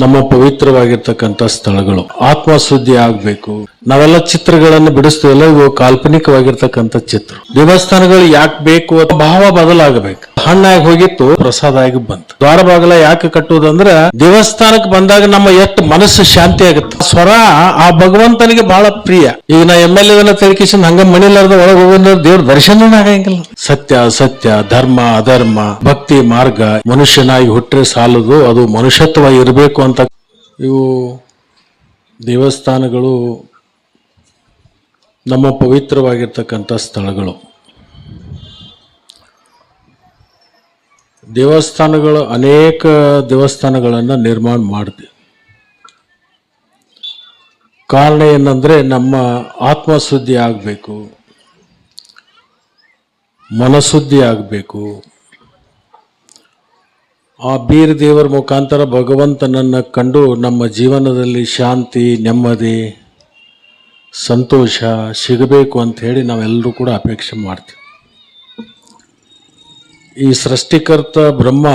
ನಮ್ಮ ಪವಿತ್ರವಾಗಿರ್ತಕ್ಕಂಥ ಸ್ಥಳಗಳು. ಆತ್ಮಶುದ್ಧಿ ಆಗ್ಬೇಕು. ನಾವೆಲ್ಲ ಚಿತ್ರಗಳನ್ನು ಬಿಡಿಸ್ತೀವಲ್ಲ, ಇವು ಕಾಲ್ಪನಿಕವಾಗಿರ್ತಕ್ಕಂಥ ಚಿತ್ರ. ದೇವಸ್ಥಾನಗಳು ಯಾಕೆ ಬೇಕು ಭಾವ ಬದಲಾಗಬೇಕು. ಹಣ್ಣಾಗಿ ಹೋಗಿತ್ತು ಪ್ರಸಾದ ಆಗಿ ಬಂತು. ದ್ವಾರ ಬಾಗಲ ಯಾಕೆ ಕಟ್ಟುವುದಂದ್ರ, ದೇವಸ್ಥಾನಕ್ಕೆ ಬಂದಾಗ ನಮ್ಮ ಎಷ್ಟು ಮನಸ್ಸು ಶಾಂತಿ ಆಗುತ್ತೆ. ಸ್ವರ ಆ ಭಗವಂತನಿಗೆ ಬಹಳ ಪ್ರಿಯ. ಈಗ ನಾ ಎಂ ಎಲ್ ಎದನ್ನ ತೆಳಕಿಸಿದ ಹಂಗ ಮಣಿಲಾರ್ದ ಒಳಗೆ ಹೋಗೋದ್ರ ದೇವ್ರ ದರ್ಶನನೇ ಆಗಂಗಿಲ್ಲ. ಸತ್ಯ ಅಸತ್ಯ ಧರ್ಮ, ಅಧರ್ಮ, ಭಕ್ತಿ, ಮಾರ್ಗ ಮನುಷ್ಯನಾಗಿ ಹುಟ್ಟರೆ ಸಾಲದು, ಅದು ಮನುಷ್ಯತ್ವ ಇರಬೇಕು ಅಂತ. ಇವು ದೇವಸ್ಥಾನಗಳು ನಮ್ಮ ಪವಿತ್ರವಾಗಿರ್ತಕ್ಕಂಥ ಸ್ಥಳಗಳು. ದೇವಸ್ಥಾನಗಳು ಅನೇಕ ದೇವಸ್ಥಾನಗಳನ್ನು ನಿರ್ಮಾಣ ಮಾಡಿದೆ. ಕಾರಣ ಏನಂದರೆ ನಮ್ಮ ಆತ್ಮಶುದ್ಧಿ ಆಗಬೇಕು. ಮನಶುದ್ಧಿ ಆಗಬೇಕು. ಆ ಬೀರ್ ದೇವರ ಮುಖಾಂತರ ಭಗವಂತನನ್ನು ಕಂಡು ನಮ್ಮ ಜೀವನದಲ್ಲಿ ಶಾಂತಿ, ನೆಮ್ಮದಿ, ಸಂತೋಷ ಸಿಗಬೇಕು ಅಂತ ಹೇಳಿ ನಾವೆಲ್ಲರೂ ಕೂಡ ಅಪೇಕ್ಷೆ ಮಾಡ್ತೀವಿ. ಈ ಸೃಷ್ಟಿಕರ್ತ ಬ್ರಹ್ಮ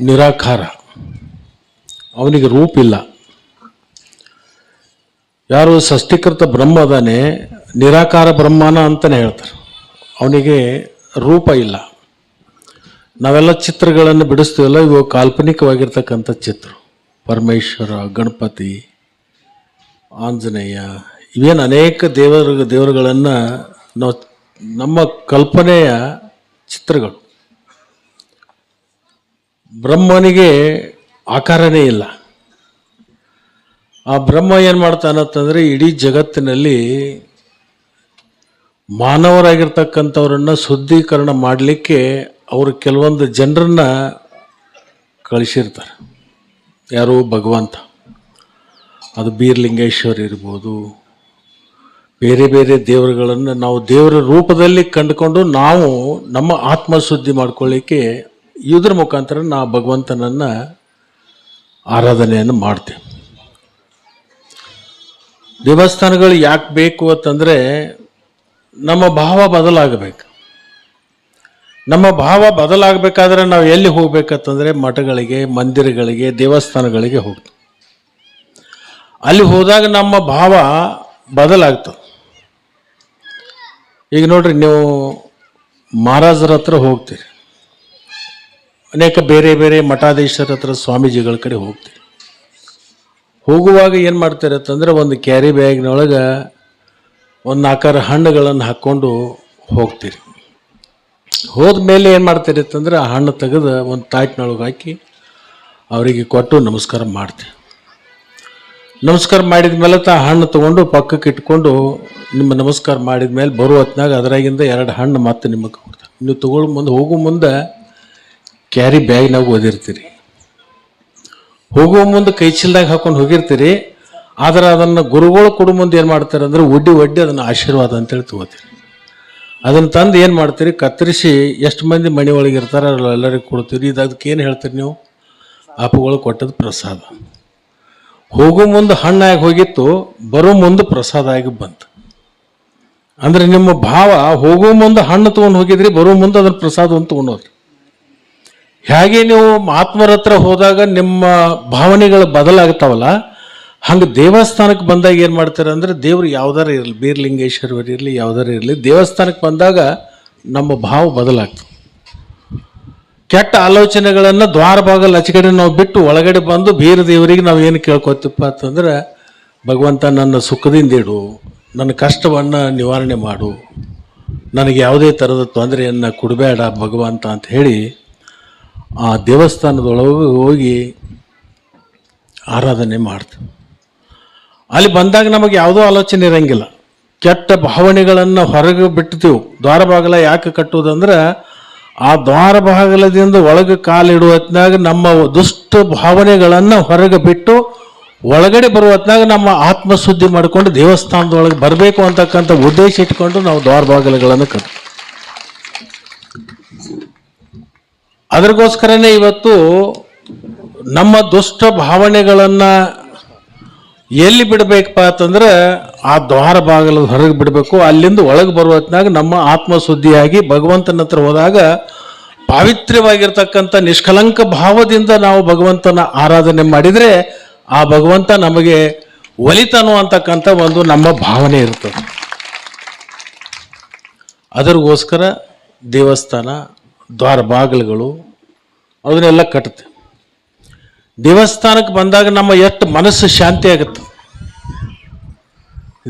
ನಿರಾಕಾರ. ಅವನಿಗೆ ರೂಪ ಇಲ್ಲ. ಯಾರು ಸೃಷ್ಟಿಕರ್ತ ಬ್ರಹ್ಮ ಅದಾನೆ, ನಿರಾಕಾರ ಬ್ರಹ್ಮನ ಅಂತಲೇ ಹೇಳ್ತಾರೆ. ಅವನಿಗೆ ರೂಪ ಇಲ್ಲ. ನಾವೆಲ್ಲ ಚಿತ್ರಗಳನ್ನು ಬಿಡಿಸ್ತೀವಲ್ಲ, ಇವು ಕಾಲ್ಪನಿಕವಾಗಿರ್ತಕ್ಕಂಥ ಚಿತ್ರ. ಪರಮೇಶ್ವರ, ಗಣಪತಿ, ಆಂಜನೇಯ, ಇವೇನು ಅನೇಕ ದೇವರ, ದೇವರುಗಳನ್ನು ನಾವು ನಮ್ಮ ಕಲ್ಪನೆಯ ಚಿತ್ರಗಳು. ಬ್ರಹ್ಮನಿಗೆ ಆಕಾರನೇ ಇಲ್ಲ. ಆ ಬ್ರಹ್ಮ ಏನು ಮಾಡ್ತಾನಂತಂದರೆ ಇಡೀ ಜಗತ್ತಿನಲ್ಲಿ ಮಾನವರಾಗಿರ್ತಕ್ಕಂಥವ್ರನ್ನ ಶುದ್ಧೀಕರಣ ಮಾಡಲಿಕ್ಕೆ ಅವರು ಕೆಲವೊಂದು ಜನರನ್ನ ಕಳಿಸಿರ್ತಾರೆ. ಯಾರು ಭಗವಂತ. ಅದು ಬೀರ್ಲಿಂಗೇಶ್ವರ ಇರ್ಬೋದು. ಬೇರೆ ಬೇರೆ ದೇವರುಗಳನ್ನು ನಾವು ದೇವರ ರೂಪದಲ್ಲಿ ಕಂಡುಕೊಂಡು ನಾವು ನಮ್ಮ ಆತ್ಮಶುದ್ಧಿ ಮಾಡ್ಕೊಳ್ಳಿಕ್ಕೆ ಇದ್ರ ಮುಖಾಂತರ ನಾವು ಭಗವಂತನನ್ನು ಆರಾಧನೆಯನ್ನು ಮಾಡ್ತೇವೆ. ದೇವಸ್ಥಾನಗಳು ಯಾಕೆ ಬೇಕು ಅಂತಂದರೆ ನಮ್ಮ ಭಾವ ಬದಲಾಗಬೇಕು. ನಮ್ಮ ಭಾವ ಬದಲಾಗಬೇಕಾದ್ರೆ ನಾವು ಎಲ್ಲಿ ಹೋಗ್ಬೇಕಂತಂದರೆ ಮಠಗಳಿಗೆ, ಮಂದಿರಗಳಿಗೆ, ದೇವಸ್ಥಾನಗಳಿಗೆ ಹೋಗ್ತೀವಿ. ಅಲ್ಲಿ ಹೋದಾಗ ನಮ್ಮ ಭಾವ ಬದಲಾಗ್ತದೆ. ಈಗ ನೋಡ್ರಿ, ನೀವು ಮಹಾರಾಜರ ಹತ್ರ ಹೋಗ್ತೀರಿ. ಅನೇಕ ಬೇರೆ ಬೇರೆ ಮಠಾಧೀಶರ ಹತ್ರ ಸ್ವಾಮೀಜಿಗಳ ಕಡೆ ಹೋಗ್ತೀರಿ. ಹೋಗುವಾಗ ಏನು ಮಾಡ್ತಾರೆ ಅಂತಂದ್ರೆ ಒಂದು ಕ್ಯಾರಿ ಬ್ಯಾಗ್ನೊಳಗೆ ಒಂದು ನಾಲ್ಕಾರು ಹಣ್ಣುಗಳನ್ನು ಹಾಕ್ಕೊಂಡು ಹೋಗ್ತೀರಿ. ಹೋದ ಮೇಲೆ ಏನು ಮಾಡ್ತೀರಿ ಅಂತಂದ್ರೆ ಆ ಹಣ್ಣು ತೆಗೆದು ಒಂದು ತಾಟ್ನೊಳಗೆ ಹಾಕಿ ಅವರಿಗೆ ಕೊಟ್ಟು ನಮಸ್ಕಾರ ಮಾಡ್ತೀವಿ ನಮಸ್ಕಾರ ಮಾಡಿದ ಮೇಲೆ ತಾ ಹಣ್ಣು ತೊಗೊಂಡು ಪಕ್ಕಕ್ಕೆ ಇಟ್ಕೊಂಡು ನಿಮ್ಮ ನಮಸ್ಕಾರ ಮಾಡಿದ ಮೇಲೆ ಬರೋ ಹೊತ್ನಾಗ ಅದರಾಗಿಂದ ಎರಡು ಹಣ್ಣು ಮತ್ತೆ ನಿಮಗೆ ಕೊಡ್ತಾರೆ. ನೀವು ತಗೊಳ್ಳೋ ಮುಂದೆ ಹೋಗೋ ಮುಂದೆ ಕ್ಯಾರಿ ಬ್ಯಾಗ್ನಾಗ ಓದಿರ್ತೀರಿ. ಹೋಗುವ ಮುಂದೆ ಕೈ ಚೀಲ್ದಾಗ ಹಾಕೊಂಡು ಹೋಗಿರ್ತೀರಿ. ಆದ್ರೆ ಅದನ್ನು ಗುರುಗಳು ಕೊಡು ಮುಂದೆ ಏನು ಮಾಡ್ತಾರೆ ಅಂದ್ರೆ ಒಡ್ಡಿ ಒಡ್ಡಿ ಅದನ್ನು ಆಶೀರ್ವಾದ ಅಂತೇಳಿ ತಗೋತೀರಿ. ಅದನ್ನು ತಂದು ಏನು ಮಾಡ್ತೀರಿ? ಕತ್ತರಿಸಿ ಎಷ್ಟು ಮಂದಿ ಮನೆ ಒಳಗೆ ಇರ್ತಾರೆ ಎಲ್ಲರಿಗೂ ಕೊಡ್ತೀರಿ. ಇದು ಅದಕ್ಕೆ ಏನು ಹೇಳ್ತೀರಿ ನೀವು? ಅಪ್ಪುಗಳು ಕೊಟ್ಟದ್ದು ಪ್ರಸಾದ. ಹೋಗೋ ಮುಂದೆ ಹಣ್ಣಾಗಿ ಹೋಗಿತ್ತು, ಬರೋ ಮುಂದೆ ಪ್ರಸಾದ ಆಗಿ ಬಂತು. ಅಂದ್ರೆ ನಿಮ್ಮ ಭಾವ ಹೋಗೋ ಮುಂದೆ ಹಣ್ಣು ತೊಗೊಂಡು ಹೋಗಿದ್ರಿ, ಬರೋ ಮುಂದೆ ಅದನ್ನು ಪ್ರಸಾದವನ್ನು ತೊಗೊಂಡೋದ್ರಿ ಹೇಗೆ ನೀವು ಆತ್ಮರ ಹತ್ರ ಹೋದಾಗ ನಿಮ್ಮ ಭಾವನೆಗಳು ಬದಲಾಗ್ತಾವಲ್ಲ ಹಂಗೆ ದೇವಸ್ಥಾನಕ್ಕೆ ಬಂದಾಗ ಏನು ಮಾಡ್ತಾರೆ ಅಂದರೆ ದೇವರು ಯಾವ್ದಾರು ಇರಲಿ, ಬೀರ್ಲಿಂಗೇಶ್ವರವರು ಇರಲಿ, ಯಾವ್ದಾರು ಇರಲಿ, ದೇವಸ್ಥಾನಕ್ಕೆ ಬಂದಾಗ ನಮ್ಮ ಭಾವ ಬದಲಾಗ್ತದೆ. ಕೆಟ್ಟ ಆಲೋಚನೆಗಳನ್ನು ದ್ವಾರ ಕಡೆ ನಾವು ಬಿಟ್ಟು ಒಳಗಡೆ ಬಂದು ಬೀರ ದೇವರಿಗೆ ನಾವು ಏನು ಕೇಳ್ಕೊತೀಪ್ಪ ಅಂತಂದ್ರೆ, ಭಗವಂತ ನನ್ನ ಸುಖದಿಂದ ಇಡು, ನನ್ನ ಕಷ್ಟವನ್ನು ನಿವಾರಣೆ ಮಾಡು, ನನಗೆ ಯಾವುದೇ ಥರದ ತೊಂದರೆಯನ್ನು ಕೊಡಬೇಡ ಭಗವಂತ ಅಂತ ಹೇಳಿ ಆ ದೇವಸ್ಥಾನದೊಳಗೆ ಹೋಗಿ ಆರಾಧನೆ ಮಾಡ್ತೀವಿ ಅಲ್ಲಿ ಬಂದಾಗ ನಮಗೆ ಯಾವುದೋ ಆಲೋಚನೆ ಇರಂಗಿಲ್ಲ. ಕೆಟ್ಟ ಭಾವನೆಗಳನ್ನು ಹೊರಗೆ ಬಿಡ್ತೀವಿ ದ್ವಾರ ಬಾಗಲ ಯಾಕೆ ಕಟ್ಟುವುದಂದ್ರೆ, ಆ ದ್ವಾರ ಬಾಗಲದಿಂದ ಒಳಗೆ ಕಾಲಿಡುವ ಹೊತ್ನಾಗ ನಮ್ಮ ದುಷ್ಟ ಭಾವನೆಗಳನ್ನು ಹೊರಗೆ ಬಿಟ್ಟು ಒಳಗಡೆ ಬರುವ ಹೊತ್ನಾಗ ನಮ್ಮ ಆತ್ಮಶುದ್ಧಿ ಮಾಡಿಕೊಂಡು ದೇವಸ್ಥಾನದೊಳಗೆ ಬರಬೇಕು ಅಂತಕ್ಕಂಥ ಉದ್ದೇಶ ಇಟ್ಕೊಂಡು ನಾವು ದ್ವಾರ ಬಾಗಿಲುಗಳನ್ನು ಕಟ್ಟು. ಅದರಿಗೋಸ್ಕರನೇ ಇವತ್ತು ನಮ್ಮ ದುಷ್ಟ ಭಾವನೆಗಳನ್ನು ಎಲ್ಲಿ ಬಿಡಬೇಕಪ್ಪ ಅಂತಂದ್ರೆ ಆ ದ್ವಾರ ಬಾಗಿಲು ಹೊರಗೆ ಬಿಡಬೇಕು. ಅಲ್ಲಿಂದ ಒಳಗೆ ಬರುವ ಹೊತ್ನಾಗ ನಮ್ಮ ಆತ್ಮಶುದ್ಧಿಯಾಗಿ ಭಗವಂತನ ಹತ್ರ ಹೋದಾಗ ಪಾವಿತ್ರ್ಯವಾಗಿರ್ತಕ್ಕಂಥ ನಿಷ್ಕಲಂಕ ಭಾವದಿಂದ ನಾವು ಭಗವಂತನ ಆರಾಧನೆ ಮಾಡಿದರೆ ಆ ಭಗವಂತ ನಮಗೆ ಒಲಿತನು ಅಂತಕ್ಕಂಥ ಒಂದು ನಮ್ಮ ಭಾವನೆ ಇರ್ತದೆ. ಅದರಿಗೋಸ್ಕರ ದೇವಸ್ಥಾನ, ದ್ವಾರ ಬಾಗಿಲುಗಳು, ಅದನ್ನೆಲ್ಲ ಕಟ್ಟುತ್ತೆ ದೇವಸ್ಥಾನಕ್ಕೆ ಬಂದಾಗ ನಮ್ಮ ಎಷ್ಟು ಮನಸ್ಸು ಶಾಂತಿ ಆಗುತ್ತೆ.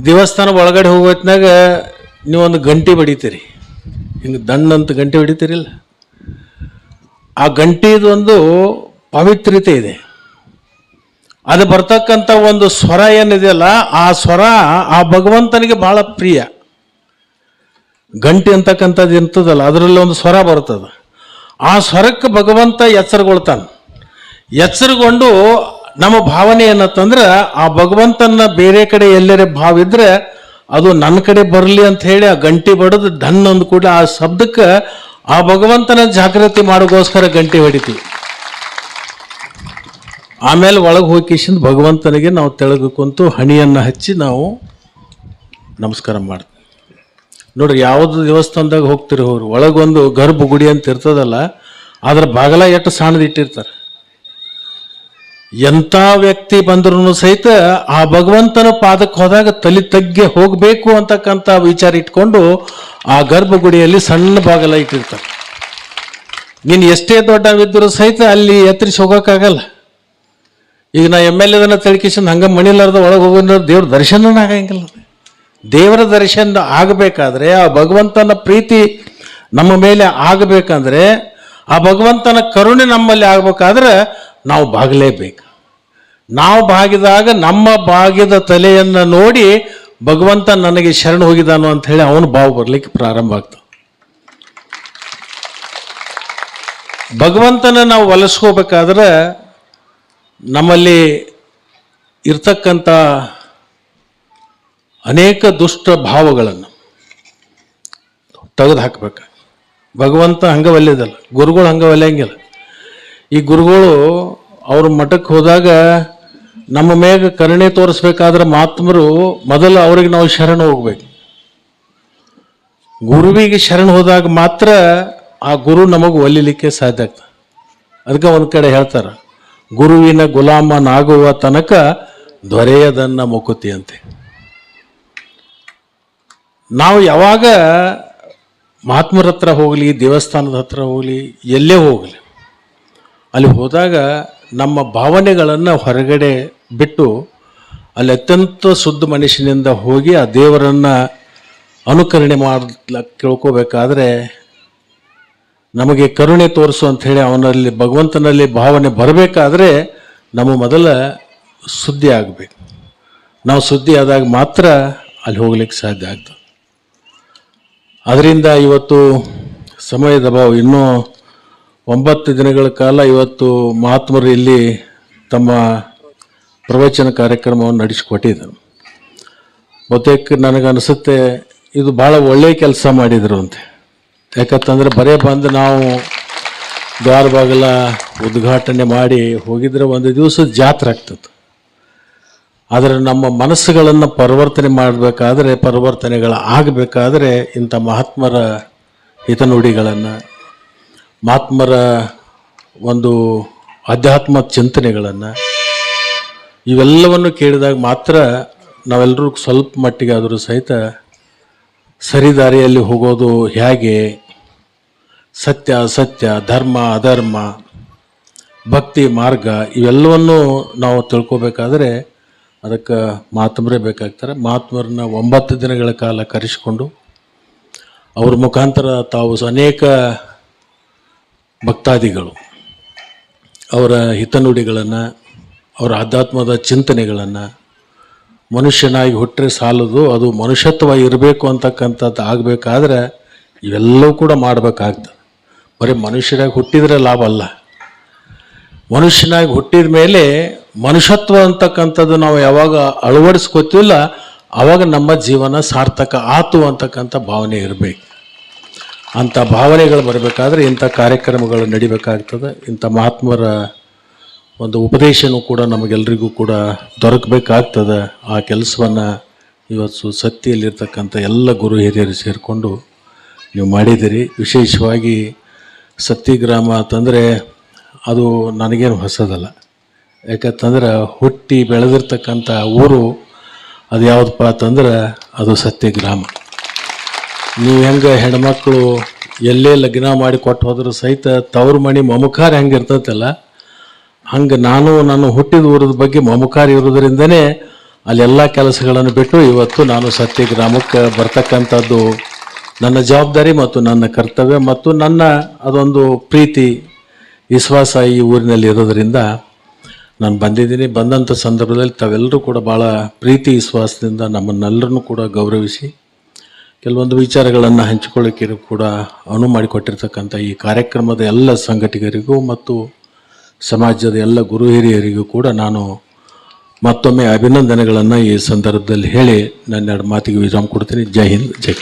ದೇವಸ್ಥಾನ ಒಳಗಡೆ ಹೋಗೋ ನೀವು ನೀವೊಂದು ಗಂಟೆ ಬಡಿತೀರಿ. ಹಿಂಗೆ ದಣ್ಣಂತ ಗಂಟೆ ಹೊಡಿತೀರಿಲ್ಲ ಆ ಗಂಟೆದು ಒಂದು ಪವಿತ್ರತೆ ಇದೆ. ಅದು ಬರ್ತಕ್ಕಂಥ ಒಂದು ಸ್ವರ ಏನಿದೆಯಲ್ಲ, ಆ ಸ್ವರ ಆ ಭಗವಂತನಿಗೆ ಬಹಳ ಪ್ರಿಯ. ಗಂಟೆ ಅಂತಕ್ಕಂಥದ್ದು ಇರ್ತದಲ್ಲ ಅದರಲ್ಲಿ ಒಂದು ಸ್ವರ ಬರ್ತದೆ. ಆ ಸ್ವರಕ್ಕೆ ಭಗವಂತ ಎಚ್ಚರಗೊಳ್ತಾನೆ. ಎಚ್ಚರಗೊಂಡು ನಮ್ಮ ಭಾವನೆ ಏನತ್ತಂದ್ರೆ ಆ ಭಗವಂತನ ಬೇರೆ ಕಡೆ ಎಲ್ಲರೇ ಭಾವ ಇದ್ರೆ ಅದು ನನ್ನ ಕಡೆ ಬರಲಿ ಅಂತ ಹೇಳಿ ಆ ಗಂಟಿ ಬಡದು ಧನ್ ಕೂಡ ಆ ಶಬ್ದಕ್ಕೆ ಆ ಭಗವಂತನ ಜಾಗೃತಿ ಮಾಡೋಗೋಸ್ಕರ ಗಂಟೆ ಹೊಡಿತೀವಿ. ಆಮೇಲೆ ಒಳಗೆ ಹೋಗಿಸಿಂದ ಭಗವಂತನಿಗೆ ನಾವು ತೆಳಗ ಕುಂತು ಹಣಿಯನ್ನು ಹಚ್ಚಿ ನಾವು ನಮಸ್ಕಾರ ಮಾಡ್ತೀವಿ. ನೋಡ್ರಿ, ಯಾವುದು ದೇವಸ್ಥಾನದಾಗ ಹೋಗ್ತಿರೋರು ಒಳಗೊಂದು ಒಳಗೊಂದು ಗರ್ಭಗುಡಿ ಅಂತ ಇರ್ತದಲ್ಲ, ಅದರ ಬಾಗಲ ಎಷ್ಟು ಸಣ್ಣದು ಇಟ್ಟಿರ್ತಾರೆ ಎಂಥ ವ್ಯಕ್ತಿ ಬಂದ್ರು ಸಹಿತ ಆ ಭಗವಂತನ ಪಾದಕ್ಕೆ ಹೋದಾಗ ತಲೆ ತಗ್ಗೆ ಹೋಗಬೇಕು ಅಂತಕ್ಕಂಥ ವಿಚಾರ ಇಟ್ಕೊಂಡು ಆ ಗರ್ಭಗುಡಿಯಲ್ಲಿ ಸಣ್ಣ ಬಾಗಲ ಇಟ್ಟಿರ್ತಾರೆ. ನೀನು ಎಷ್ಟೇ ದೊಡ್ಡವಿದ್ದರೂ ಸಹಿತ ಅಲ್ಲಿ ಎತ್ತರಿಸಿ ಹೋಗೋಕ್ಕಾಗಲ್ಲ. ಈಗ ನಾ ಎಂ ಎಲ್ ಎದನ್ನ ತಿಳ್ಕಿಸಿಂದ ಹಂಗೆ ಮಣಿಲಾರ್ದ ಒಳಗೆ ಹೋಗೋದ್ರ ದೇವ್ರ ದರ್ಶನನ ಆಗಂಗಿಲ್ಲ ದೇವರ ದರ್ಶನ ಆಗಬೇಕಾದ್ರೆ ಆ ಭಗವಂತನ ಪ್ರೀತಿ ನಮ್ಮ ಮೇಲೆ ಆಗಬೇಕಂದ್ರೆ ಆ ಭಗವಂತನ ಕರುಣೆ ನಮ್ಮಲ್ಲಿ ಆಗಬೇಕಾದ್ರೆ ನಾವು ಬಾಗಲೇಬೇಕು. ನಾವು ಬಾಗಿದಾಗ ನಮ್ಮ ಬಾಗಿದ ತಲೆಯನ್ನು ನೋಡಿ ಭಗವಂತ ನನಗೆ ಶರಣ ಹೋಗಿದಾನು ಅಂತ ಹೇಳಿ ಅವನು ಬಾವು ಬರಲಿಕ್ಕೆ ಪ್ರಾರಂಭ ಆಗ್ತದೆ ಭಗವಂತನ ನಾವು ಒಲಿಸ್ಕೋಬೇಕಾದ್ರೆ ನಮ್ಮಲ್ಲಿ ಇರ್ತಕ್ಕಂಥ ಅನೇಕ ದುಷ್ಟ ಭಾವಗಳನ್ನು ತೆಗೆದು ಹಾಕಬೇಕು ಭಗವಂತ ಹಂಗೆ ಒಲ್ಲೇದಲ್ಲ ಗುರುಗಳು ಹಂಗೆ ಒಲ್ಲೆಂಗಿಲ್ಲ ಈ ಗುರುಗಳು ಅವ್ರ ಮಠಕ್ಕೆ ಹೋದಾಗ ನಮ್ಮ ಮೇಗ ಕರುಣೆ ತೋರಿಸ್ಬೇಕಾದ್ರೆ ಮಾತ್ಮರು ಮೊದಲು ಅವ್ರಿಗೆ ನಾವು ಶರಣ ಹೋಗ್ಬೇಕು. ಗುರುವಿಗೆ ಶರಣ ಹೋದಾಗ ಮಾತ್ರ ಆ ಗುರು ನಮಗೆ ಒಲಿಲಿಕ್ಕೆ ಸಾಧ್ಯ ಆಗ್ತದೆ. ಅದಕ್ಕೆ ಒಂದು ಕಡೆ ಹೇಳ್ತಾರೆ, ಗುರುವಿನ ಗುಲಾಮನಾಗುವ ತನಕ ದೊರೆಯದನ್ನ ಮುಕುತಿ ಅಂತೆ. ನಾವು ಯಾವಾಗ ಮಹಾತ್ಮರ ಹತ್ರ ಹೋಗಲಿ, ದೇವಸ್ಥಾನದ ಹತ್ರ ಹೋಗಲಿ, ಎಲ್ಲೇ ಹೋಗಲಿ, ಅಲ್ಲಿ ಹೋದಾಗ ನಮ್ಮ ಭಾವನೆಗಳನ್ನು ಹೊರಗಡೆ ಬಿಟ್ಟು ಅಲ್ಲಿ ಅತ್ಯಂತ ಶುದ್ಧ ಮನುಷ್ಯನಿಂದ ಹೋಗಿ ಆ ದೇವರನ್ನು ಅನುಕರಣೆ ಮಾಡ್ಲಕ್ಕೆ ಕೇಳ್ಕೋಬೇಕಾದ್ರೆ ನಮಗೆ ಕರುಣೆ ತೋರಿಸು ಅಂತ ಹೇಳಿ ಅವನಲ್ಲಿ ಭಗವಂತನಲ್ಲಿ ಭಾವನೆ ಬರಬೇಕಾದ್ರೆ ನಮ್ಮ ಮೊದಲ ಸುದ್ದಿ ಆಗಬೇಕು. ನಾವು ಸುದ್ದಿ ಆದಾಗ ಮಾತ್ರ ಅಲ್ಲಿ ಹೋಗ್ಲಿಕ್ಕೆ ಸಾಧ್ಯ ಆಗ್ತದೆ. ಅದರಿಂದ ಇವತ್ತು ಸಮಯದ ಅಭಾವ ಇನ್ನೂ ಒಂಬತ್ತು ದಿನಗಳ ಕಾಲ ಇವತ್ತು ಮಹಾತ್ಮರು ಇಲ್ಲಿ ತಮ್ಮ ಪ್ರವಚನ ಕಾರ್ಯಕ್ರಮವನ್ನು ನಡೆಸಿಕೊಟ್ಟಿದ್ದರು. ಬಹುತೇಕ ನನಗನ್ಸುತ್ತೆ ಇದು ಭಾಳ ಒಳ್ಳೆಯ ಕೆಲಸ ಮಾಡಿದರು ಅಂತೆ. ಯಾಕಂತಂದ್ರೆ ಬರೇ ಬಂದು ನಾವು ದ್ವಾರ ಬಾಗಲ ಉದ್ಘಾಟನೆ ಮಾಡಿ ಹೋಗಿದ್ರೆ ಒಂದು ದಿವಸ ಜಾತ್ರೆ ಆಗ್ತದೆ ಆದರೆ ನಮ್ಮ ಮನಸ್ಸುಗಳನ್ನು ಪರಿವರ್ತನೆ ಮಾಡಬೇಕಾದ್ರೆ ಪರಿವರ್ತನೆಗಳು ಆಗಬೇಕಾದ್ರೆ ಇಂಥ ಮಹಾತ್ಮರ ಹಿತನುಡಿಗಳನ್ನು ಮಹಾತ್ಮರ ಒಂದು ಅಧ್ಯಾತ್ಮ ಚಿಂತನೆಗಳನ್ನು ಇವೆಲ್ಲವನ್ನು ಕೇಳಿದಾಗ ಮಾತ್ರ ನಾವೆಲ್ಲರೂ ಸ್ವಲ್ಪ ಮಟ್ಟಿಗೆ ಆದರೂ ಸಹಿತ ಸರಿದಾರಿಯಲ್ಲಿ ಹೋಗೋದು ಹೇಗೆ? ಸತ್ಯ, ಅಸತ್ಯ, ಧರ್ಮ, ಅಧರ್ಮ, ಭಕ್ತಿ, ಮಾರ್ಗ ಇವೆಲ್ಲವನ್ನು ನಾವು ತಿಳ್ಕೊಬೇಕಾದ್ರೆ ಅದಕ್ಕೆ ಮಹಾತ್ಮರೇ ಬೇಕಾಗ್ತಾರೆ. ಮಹಾತ್ಮರನ್ನ ಒಂಬತ್ತು ದಿನಗಳ ಕಾಲ ಕರೆಸಿಕೊಂಡು ಅವ್ರ ಮುಖಾಂತರ ತಾವು ಅನೇಕ ಭಕ್ತಾದಿಗಳು, ಅವರ ಹಿತನುಡಿಗಳನ್ನು, ಅವರ ಆಧ್ಯಾತ್ಮದ ಚಿಂತನೆಗಳನ್ನು ಮನುಷ್ಯನಾಗಿ ಹುಟ್ಟರೆ ಸಾಲದು, ಅದು ಮನುಷ್ಯತ್ವ ಇರಬೇಕು ಅಂತಕ್ಕಂಥದ್ದು ಆಗಬೇಕಾದ್ರೆ ಇವೆಲ್ಲವೂ ಕೂಡ ಮಾಡಬೇಕಾಗ್ತದೆ. ಬರೀ ಮನುಷ್ಯರಾಗಿ ಹುಟ್ಟಿದರೆ ಲಾಭ ಅಲ್ಲ. ಮನುಷ್ಯನಾಗಿ ಹುಟ್ಟಿದ ಮೇಲೆ ಮನುಷ್ಯತ್ವ ಅಂತಕ್ಕಂಥದ್ದು ನಾವು ಯಾವಾಗ ಅಳವಡಿಸ್ಕೋತೀವಲ್ಲ ಆವಾಗ ನಮ್ಮ ಜೀವನ ಸಾರ್ಥಕ ಆತು ಅಂತಕ್ಕಂಥ ಭಾವನೆ ಇರಬೇಕು. ಅಂಥ ಭಾವನೆಗಳು ಬರಬೇಕಾದ್ರೆ ಇಂಥ ಕಾರ್ಯಕ್ರಮಗಳು ನಡಿಬೇಕಾಗ್ತದೆ. ಇಂಥ ಮಹಾತ್ಮರ ಒಂದು ಉಪದೇಶನೂ ಕೂಡ ನಮಗೆಲ್ಲರಿಗೂ ಕೂಡ ದೊರಕಬೇಕಾಗ್ತದೆ. ಆ ಕೆಲಸವನ್ನು ಇವತ್ತು ಸತ್ತಿಯಲ್ಲಿರ್ತಕ್ಕಂಥ ಎಲ್ಲ ಗುರು ಹಿರಿಯರು ಸೇರಿಕೊಂಡು ನೀವು ಮಾಡಿದಿರಿ ವಿಶೇಷವಾಗಿ ಸತ್ಯಗ್ರಾಮ ಅಂತಂದರೆ ಅದು ನನಗೇನು ಹೊಸದಲ್ಲ. ಯಾಕಂತಂದ್ರೆ ಹುಟ್ಟಿ ಬೆಳೆದಿರ್ತಕ್ಕಂಥ ಊರು ಅದು ಯಾವುದಪ್ಪ ಅಂತಂದ್ರೆ ಅದು ಸತ್ಯಗ್ರಾಮ ನೀವು ಹೆಂಗೆ ಹೆಣ್ಮಕ್ಳು ಎಲ್ಲೇ ಲಗ್ನ ಮಾಡಿ ಕೊಟ್ಟು ಹೋದ್ರು ಸಹಿತ ತವ್ರ ಮನೆ ಮಮಕಾರ ಹೆಂಗೆ ಇರ್ತೈತಲ್ಲ? ಹಂಗೆ ನಾನು ನಾನು ಹುಟ್ಟಿದ ಊರದ ಬಗ್ಗೆ ಮಮಕಾರ ಇರೋದ್ರಿಂದನೇ ಅಲ್ಲೆಲ್ಲ ಕೆಲಸಗಳನ್ನು ಬಿಟ್ಟು ಇವತ್ತು ನಾನು ಸತ್ಯ ಗ್ರಾಮಕ್ಕೆ ಬರ್ತಕ್ಕಂಥದ್ದು ನನ್ನ ಜವಾಬ್ದಾರಿ ಮತ್ತು ನನ್ನ ಕರ್ತವ್ಯ ಮತ್ತು ನನ್ನ ಅದೊಂದು ಪ್ರೀತಿ, ವಿಶ್ವಾಸ ಈ ಊರಿನಲ್ಲಿ ಇರೋದರಿಂದ ನಾನು ಬಂದಿದ್ದೀನಿ. ಬಂದಂಥ ಸಂದರ್ಭದಲ್ಲಿ ತಾವೆಲ್ಲರೂ ಕೂಡ ಭಾಳ ಪ್ರೀತಿ, ವಿಶ್ವಾಸದಿಂದ ನಮ್ಮನ್ನೆಲ್ಲರನ್ನೂ ಕೂಡ ಗೌರವಿಸಿ ಕೆಲವೊಂದು ವಿಚಾರಗಳನ್ನು ಹಂಚಿಕೊಳ್ಳಿಕ್ಕೆ ಕೂಡ ಅನುವು ಮಾಡಿಕೊಟ್ಟಿರ್ತಕ್ಕಂಥ ಈ ಕಾರ್ಯಕ್ರಮದ ಎಲ್ಲ ಸಂಘಟಕರಿಗೂ ಮತ್ತು ಸಮಾಜದ ಎಲ್ಲ ಗುರು ಹಿರಿಯರಿಗೂ ಕೂಡ ನಾನು ಮತ್ತೊಮ್ಮೆ ಅಭಿನಂದನೆಗಳನ್ನು ಈ ಸಂದರ್ಭದಲ್ಲಿ ಹೇಳಿ ನನ್ನ ಮಾತಿಗೆ ವಿರಾಮ ಕೊಡ್ತೀನಿ. ಜೈ ಹಿಂದ್, ಜೈ